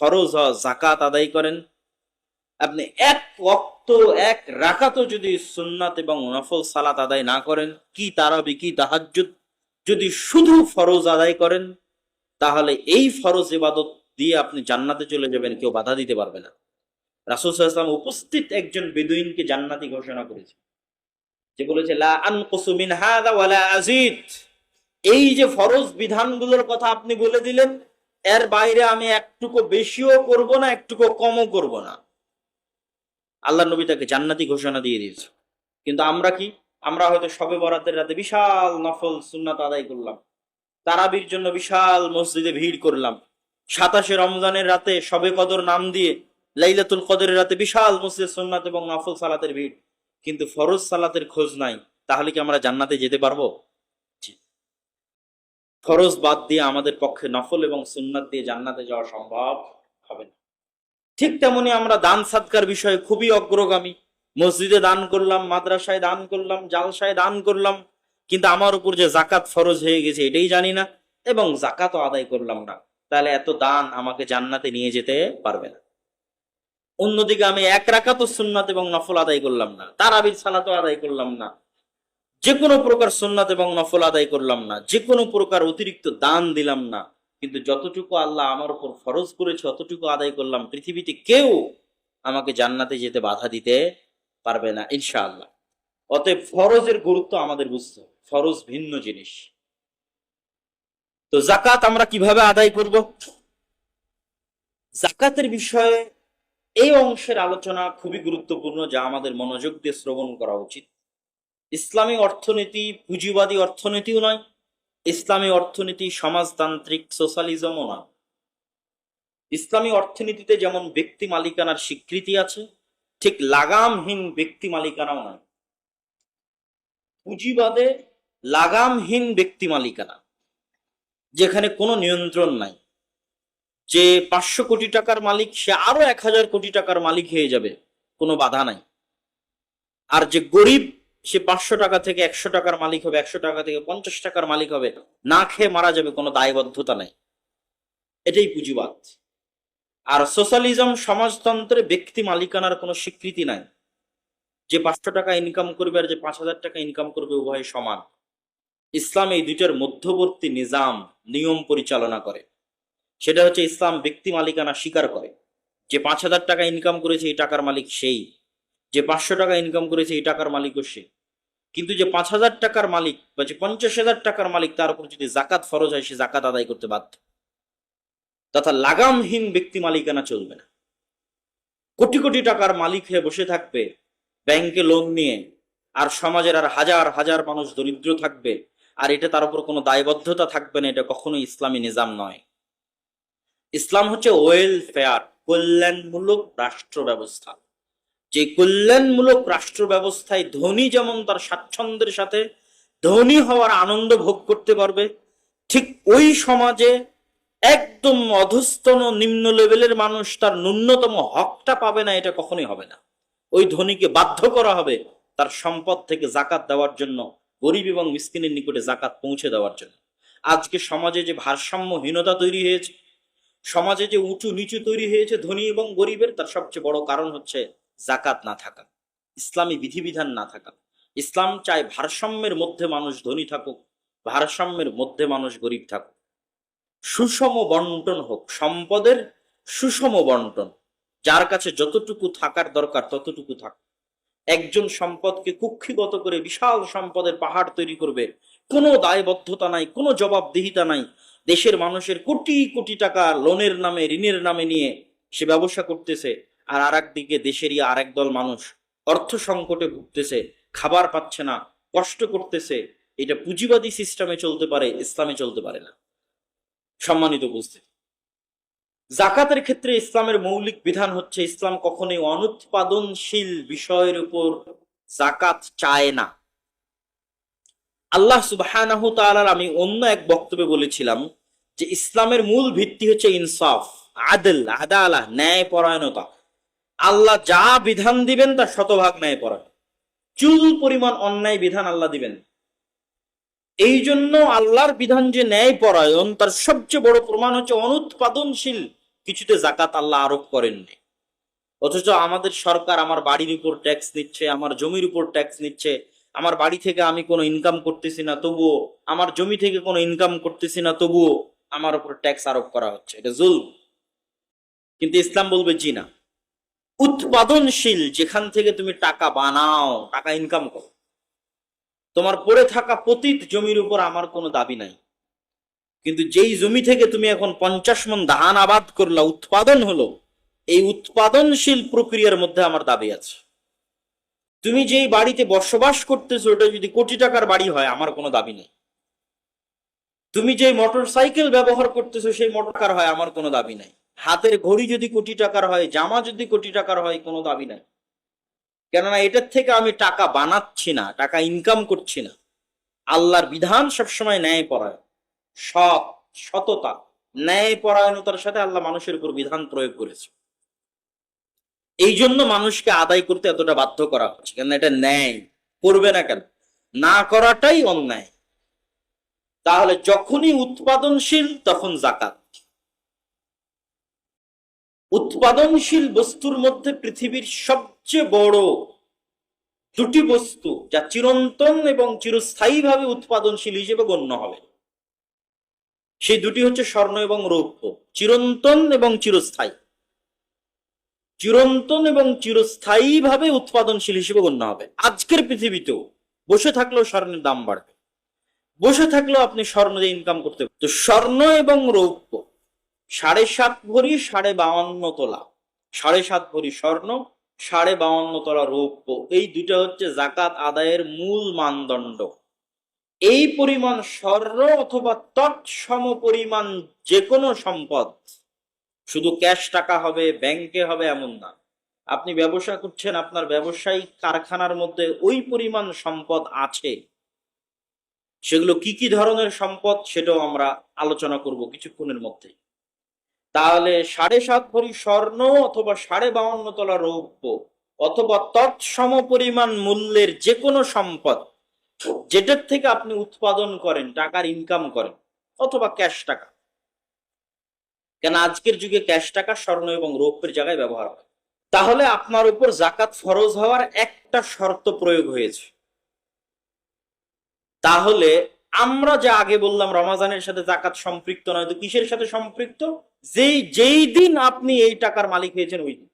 ফরজ জাকাত আদায় করেন। আপনি এক এক যদি সুন্নাত এবং নফল সালাত আদায় না করেন, কি তারাবি, কি যদি শুধু ফরজ আদায় করেন, তাহলে এই ফরজ ইবাদত দিয়ে আপনি জান্নাতে চলে যাবেন, কেউ বাধা দিতে পারবে না। রাসূল ওয়াসাল্লাম উপস্থিত একজন বেদুইনকে জান্নাতি ঘোষণা করেছে। যে বলেছে আযীদ। এই যে ফরজ বিধানগুলোর কথা আপনি বলে দিলেন এর বাইরে আমি একটুকু বেশিও করব না, একটুকু কমও করব না। আল্লাহ নবী তাকে জান্নাতি ঘোষণা দিয়ে দিয়েছে। কিন্তু আমরা কি? আমরা হয়তো সবে বরাতের রাতে বিশাল নফল সুন্নাত আদায় করলাম। তারাবির জন্য বিশাল মসজিদে ভিড় করলাম। সাতাশে রমজানের রাতে সবে কদর নাম দিয়ে লাইলাতুল কদরের রাতে বিশাল মসজিদ সুন্নাত এবং নফল সালাতের ভিড়। কিন্তু ফরজ সালাতের খোঁজ নাই, তাহলে কি আমরা জান্নাতে যেতে পারব। ফরজ বাদ দিয়ে আমাদের পক্ষে নফল এবং সুন্নাত দিয়ে জান্নাতে যাওয়া সম্ভব হবে না। ঠিক তেমনি আমরা দান সাদকার বিষয়ে খুবই অগ্রগামী। মসজিদে দান করলাম, মাদ্রাসায় দান করলাম, জালসায় দান করলাম, কিন্তু আমার উপর যে জাকাত ফরজ হয়ে গেছে এটাই জানি না এবং জাকাতও আদায় করলাম না। তাহলে এত দান আমাকে জান্নাতে নিয়ে যেতে পারবে না। অন্যদিকে আমি এক রাকাত সুন্নাত এবং নফল আদায় করলাম না। তারাবির সালাতও আদায় করলাম না। যে কোনো প্রকার সুন্নাত এবং নফল আদায় করলাম না যে কোনো প্রকার অতিরিক্ত দান দিলাম না, কিন্তু যতটুকু আল্লাহ আমার উপর ফরজ করেছে, অতটুকু আদায় করলাম, পৃথিবীতে কেউ আমাকে জান্নাতে যেতে বাধা দিতে পারবে না, ইনশাআল্লাহ। অতএব ফরজের গুরুত্ব আমাদের বুঝতে। ফরজ ভিন্ন জিনিস। তো জাকাত আমরা কীভাবে আদায় করব? জাকাতের বিষয়ে এই অংশের আলোচনা খুবই গুরুত্বপূর্ণ, যা আমাদের মনোযোগ দিয়ে শ্রবণ করা উচিত। ইসলামী অর্থনীতি পুঁজিবাদী অর্থনীতিও নয় ইসলামী অর্থনীতি সমাজতান্ত্রিক সোশ্যালিজমও নয়। ইসলামী অর্থনীতিতে যেমন ব্যক্তি মালিকানার স্বীকৃতি আছে, ঠিক লাগামহীন ব্যক্তি মালিকানাও নয়। পুঁজিবাদে লাগামহীন ব্যক্তি মালিকানা, যেখানে কোনো নিয়ন্ত্রণ নাই। যে পাঁচশো কোটি টাকার মালিক, সে আরও এক হাজার কোটি টাকার মালিক হয়ে যাবে, কোনো বাধা নাই। আর যে গরিব সে পাঁচশো টাকা থেকে একশো টাকার মালিক হবে, একশো টাকা থেকে পঞ্চাশ টাকার মালিক হবে। না খেয়ে মারা যাবে কোনো দায়বদ্ধতা নাই। এটাই পুঁজিবাদ। আর সোশ্যালিজম সমাজতন্ত্রে ব্যক্তি মালিকানার কোনো স্বীকৃতি নাই। যে পাঁচশো টাকা ইনকাম করবে আর যে পাঁচ হাজার টাকা ইনকাম করবে উভয় সমান। ইসলাম এই দুইটার মধ্যবর্তী নিজাম, নিয়ম পরিচালনা করে। সেটা হচ্ছে ইসলাম ব্যক্তি মালিকানা স্বীকার করে। যে পাঁচ হাজার টাকা ইনকাম করেছে, এই টাকার মালিক সেই। যে পাঁচশো টাকা ইনকাম করেছে এই টাকার মালিকও সে। কিন্তু যে পাঁচ হাজার টাকার মালিক বা যে পঞ্চাশ হাজার টাকার মালিক, তার উপর যদি জাকাত ফরজ হয়, সে জাকাত আদায় করতে বাধ্য। তথা লাগামহীন ব্যক্তি মালিকানা চলবে না। কোটি কোটি টাকার মালিক হয়ে বসে থাকবে, ব্যাংকে লোন নিয়ে, আর সমাজের আর হাজার হাজার মানুষ দরিদ্র থাকবে, আর এটা তার উপর কোনো দায়বদ্ধতা থাকবে না, এটা কখনোই ইসলামী নিজাম নয়। ইসলাম হচ্ছে ওয়েলফেয়ার কল্যাণমূলক রাষ্ট্র ব্যবস্থা। যে কল্যাণমূলক রাষ্ট্র ব্যবস্থায় ধনী যেমন তার স্বাচ্ছন্দ্যের সাথে ধনী হওয়ার আনন্দ ভোগ করতে পারবে, ঠিক ওই সমাজে একদম অধস্তন নিম্ন লেভেলের মানুষ তার ন্যূনতম হকটা পাবে না, এটা কখনোই হবে না। ওই ধনীকে বাধ্য করা হবে তার সম্পদ থেকে জাকাত দেওয়ার জন্য, গরিব এবং মিসকিনের নিকটে জাকাত পৌঁছে দেওয়ার জন্য। আজকে সমাজে যে ভারসাম্যহীনতা তৈরি হয়েছে, সমাজে যে উঁচু নিচু তৈরি হয়েছে ধনী এবং গরিবের, তার সবচেয়ে বড় কারণ হচ্ছে জাকাত না থাকা, ইসলামী বিধিবিধান না থাকা। ইসলাম চায় ভারসাম্যের মধ্যে মানুষ ধনী থাকুক, ভারসাম্যের মধ্যে মানুষ গরিব থাকুক। সুষম বন্টন হোক, সম্পদের সুষম বন্টন, যার কাছে যতটুকু থাকার দরকার ততটুকু থাক। একজন সম্পদকে কুক্ষিগত করে বিশাল সম্পদের পাহাড় তৈরি করবে, কোনো দায়বদ্ধতা নাই, কোনো জবাবদিহিতা নাই। দেশের মানুষের কোটি কোটি টাকা লোনের নামে, ঋণের নামে নিয়ে সে ব্যবসা করতেছে আর আর দিকে দেশেরই আরেক দল মানুষ। অর্থ সংকটে ভুগতেছে, খাবার পাচ্ছে না, কষ্ট করতেছে। এটা পুঁজিবাদী সিস্টেমে চলতে পারে, ইসলামে চলতে পারে না। সম্মানিত বুঝতে জাকাতের ক্ষেত্রে ইসলামের মৌলিক বিধান হচ্ছে, ইসলাম কখনোই অনুৎপাদনশীল বিষয়ের উপর জাকাত চায় না। আল্লাহ তাআলার আমি অন্য এক বক্তব্যে বলেছিলাম যে, ইসলামের মূল ভিত্তি হচ্ছে ইনসাফ, আদল, আদালা ন্যায় পরায়ণতা আল্লাহ যা বিধান দিবেন তার শতভাগ ন্যায় পরায়ণ। চুল পরিমাণ অন্যায় বিধান আল্লাহ দিবেন। এই জন্য আল্লাহর বিধান যে ন্যায় পরায়ণ, তার সবচেয়ে বড় প্রমাণ হচ্ছে অনুৎপাদনশীল কিছুতে জাকাত আল্লাহ আরোপ করেননি। অথচ আমাদের সরকার আমার বাড়ির উপর ট্যাক্স নিচ্ছে, আমার জমির উপর ট্যাক্স নিচ্ছে, আমার বাড়ি থেকে আমি কোনো ইনকাম করতেছি না, তবুও আমার জমি থেকে কোনো ইনকাম করতেছি না, তবুও আমার উপর ট্যাক্স আরোপ করা হচ্ছে। এটা জুল কিন্তু ইসলাম বলবে, জি না। উৎপাদনশীল, যেখান থেকে তুমি টাকা বানাও, টাকা ইনকাম করো। তোমার পড়ে থাকা পতিত জমির উপর আমার কোনো দাবি নাই। কিন্তু যেই জমি থেকে তুমি এখন পঞ্চাশ মন ধান আবাদ করলা, উৎপাদন হলো, এই উৎপাদনশীল প্রক্রিয়ার মধ্যে আমার দাবি আছে। তুমি যেই বাড়িতে বসবাস করতেছো, ওটা যদি কোটি টাকার বাড়ি হয়, আমার কোনো দাবি নেই। তুমি যে মোটর সাইকেল ব্যবহার করতেছো, সেই মোটর কার হয়, আমার কোনো দাবি নাই। হাতের ঘড়ি যদি কোটি টাকার হয়, জামা যদি কোটি টাকার হয়, কোনো দাবি নাই। কেননা এটার থেকে আমি টাকা বানাচ্ছি না, টাকা ইনকাম করছি না। আল্লাহর বিধান সবসময় ন্যায় পরায়ণ সৎ, সততা ন্যায় পরায়ণতার সাথে আল্লাহ মানুষের উপর বিধান প্রয়োগ করেছে। এই জন্য মানুষকে আদায় করতে এতটা বাধ্য করা হচ্ছে কেন এটা ন্যায়, করবে না কেন? না করাটাই অন্যায়। তাহলে যখনই উৎপাদনশীল, তখন জাকাত। উৎপাদনশীল বস্তুর মধ্যে পৃথিবীর সবচেয়ে বড় দুটি বস্তু, যা চিরন্তন এবং চিরস্থায়ীভাবে উৎপাদনশীল হিসেবে গণ্য হবে। সেই দুটি হচ্ছে স্বর্ণ এবং রৌপ্য, চিরন্তন এবং চিরস্থায়ী। চিরন্তন এবং চিরস্থায়ীভাবে উৎপাদনশীল হিসেবে গণ্য হবে। আজকের পৃথিবীতেও বসে থাকলেও স্বর্ণের দাম বাড়বে। বসে থাকলেও আপনি স্বর্ণ দিয়ে ইনকাম করতে। তো স্বর্ণ এবং রৌপ্য সাড়ে সাত ভরি, সাড়ে বাউান্ন তোলা। সাড়ে সাত ভরি স্বর্ণ, সাড়ে বাউান্ন তোলা রৌপ্য। এই দুইটা হচ্ছে জাকাত আদায়ের মূল মানদণ্ড। এই পরিমাণ স্বর্ণ অথবা তৎসম পরিমাণ যে কোনো সম্পদ, শুধু ক্যাশ টাকা হবে, ব্যাংকে হবে এমন না। আপনি ব্যবসা করছেন, আপনার ব্যবসায়িক কারখানার মধ্যে ওই পরিমাণ সম্পদ আছে। সেগুলো কি কি ধরনের সম্পদ সেটাও আমরা আলোচনা করব কিছুক্ষণের মধ্যে তাহলে সাড়ে সাত ভরি স্বর্ণ অথবা সাড়ে বাউন্ন তলা রৌপ্য অথবা তৎসম পরিমাণ মূল্যের যে কোনো সম্পদ, যেটার থেকে আপনি উৎপাদন করেন, টাকার ইনকাম করেন, অথবা ক্যাশ টাকা। কেন আজকের যুগে ক্যাশ টাকা, স্বর্ণ এবং রৌপ্যের জায়গায় ব্যবহার হয়। তাহলে আপনার উপর জাকাত ফরজ হওয়ার একটা শর্ত প্রয়োগ হয়েছে। তাহলে আমরা যা আগে বললাম রমাজানের সাথে জাকাত সম্পৃক্ত নয়, তো কিসের সাথে সম্পৃক্ত? যেই যেই দিন আপনি এই টাকার মালিক হয়েছেন, ওই দিন।